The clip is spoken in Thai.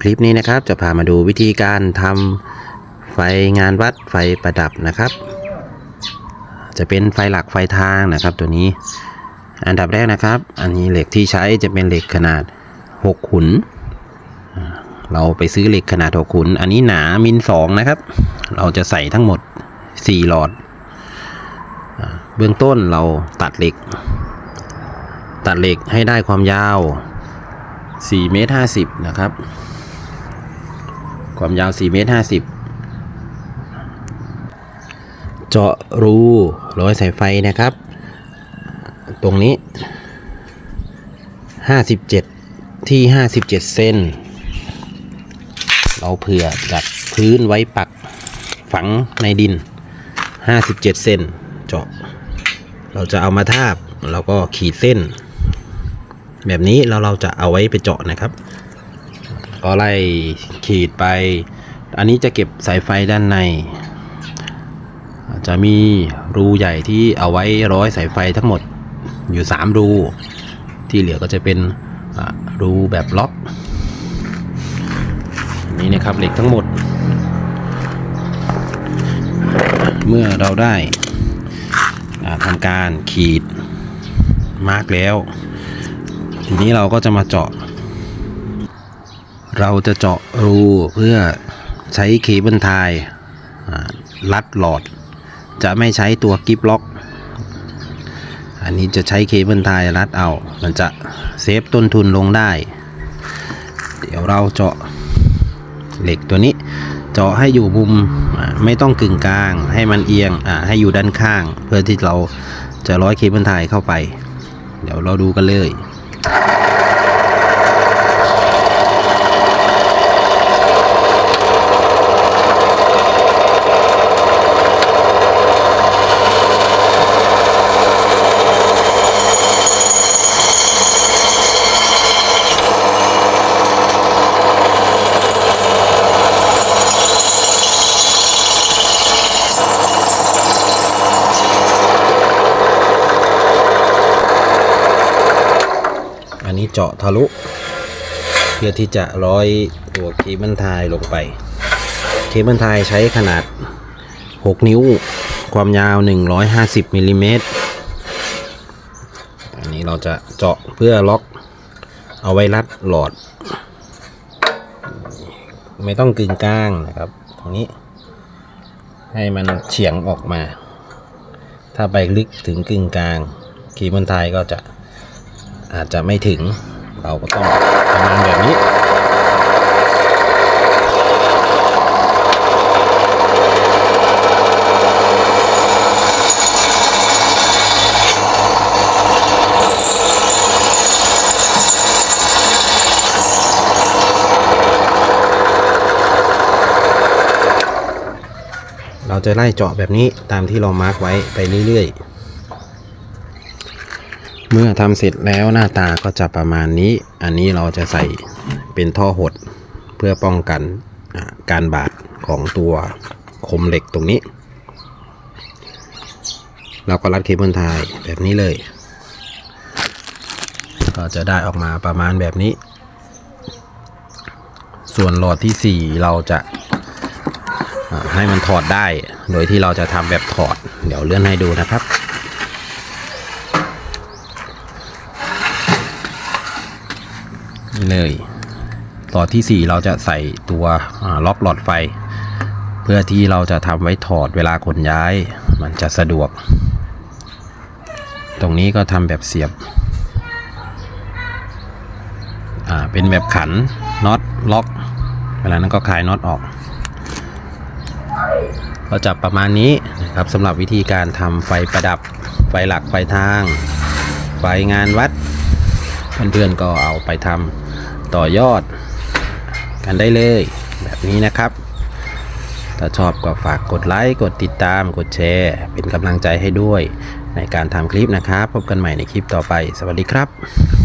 คลิปนี้นะครับ จะพามาดูวิธีการทำไฟงานวัดไฟประดับนะครับ จะเป็นไฟหลักไฟทางนะครับ ตัวนี้ อันดับแรกนะครับ อันนี้เหล็กที่ใช้จะเป็นเหล็กขนาด 6 ขุน เราไปซื้อเหล็กขนาด 6 ขุน อันนี้หนามิลสองนะครับ เราจะใส่ทั้งหมด 4 หลอด เบื้องต้นเราตัดเหล็ก ตัดเหล็กให้ได้ความยาว 4เมตร50 นะครับ ความยาว 4 เมตร 50 เจาะรูร้อยสายไฟนะครับ ตรงนี้ 57 ที่ 57เซนเราเผื่อจัดพื้นไว้ปักฝังในดิน 57เซนเจาะ เราจะเอามาทาบเราก็ขีดเส้น แบบนี้เราเราจะเอาไว้ไปเจาะนะครับ ก็ไล่ขีดไป อันนี้จะเก็บสายไฟด้านใน จะมีรูใหญ่ที่เอาไว้ร้อยสายไฟทั้งหมดอยู่ 3 รู ที่เหลือก็จะเป็นรูแบบล็อกนี้นะครับเหล็กทั้งหมด เมื่อเราได้ทำการขีดมาร์กแล้ว ทีนี้เราก็จะมาเจาะ เราจะเจาะรูเพื่อใช้เคเบิลไทยอ่ารัดหลอด จะไม่ใช้ตัวกิฟล็อก อันนี้จะใช้เคเบิลไทยรัดเอา มันจะเซฟต้นทุนลงได้ เดี๋ยวเราเจาะเหล็กตัวนี้ เจาะให้อยู่มุมไม่ต้องกึ่งกลาง ให้มันเอียงให้อยู่ด้านข้าง เพื่อที่เราจะร้อยเคเบิลไทยเข้าไป เดี๋ยวเราดูกันเลย นี้เจาะทะลุ เพื่อที่จะร้อยตัวเคเบิลไทยลงไป เคเบิลไทยใช้ขนาด 6 นิ้ว ความยาว 150มิลลิเมตรอันนี้เราจะเจาะเพื่อล็อกเอาไว้รัดหลอด ไม่ต้องกึ่งกลางนะครับ ตรงนี้ ให้มันเฉียงออกมา ถ้าไปลึกถึงกึ่งกลางคเบิลไทยก็จะ อาจจะไม่ถึงเราก็ต้องประมาณแบบนี้เราจะไล่เจาะแบบนี้ตามที่เรามาร์กไว้ไปเรื่อยๆ เมื่อทำเสร็จแล้วหน้าตาก็จะประมาณนี้ อันนี้เราจะใส่เป็นท่อหดเพื่อป้องกันการบาดของตัวคมเหล็กตรงนี้ เราก็รัดเคเบิลไทยแบบนี้เลย ก็จะได้ออกมาประมาณแบบนี้ ส่วนหลอดที่ 4 เราจะให้มันถอดได้ โดยที่เราจะทำแบบถอด เดี๋ยวเลื่อนให้ดูนะครับ นี่เลยต่อที่ 4 เราจะใส่ตัวล็อกหลอดไฟ เพื่อที่เราจะทำไว้ถอดเวลาขนย้าย มันจะสะดวก ตรงนี้ก็ทำแบบเสียบเป็นแบบขันน็อตล็อก เวลานั้นก็คลายน็อตออก ก็จะประมาณนี้นะครับสำหรับวิธีการทำไฟประดับ ไฟหลักไฟทาง ไฟงานวัด เพื่อนๆก็เอาไปทำต่อยอดกันได้เลย แบบนี้นะครับ ถ้าชอบก็ฝากกดไลค์ กดติดตาม กดแชร์ เป็นกำลังใจให้ด้วยในการทำคลิปนะครับ พบกันใหม่ในคลิปต่อไป สวัสดีครับ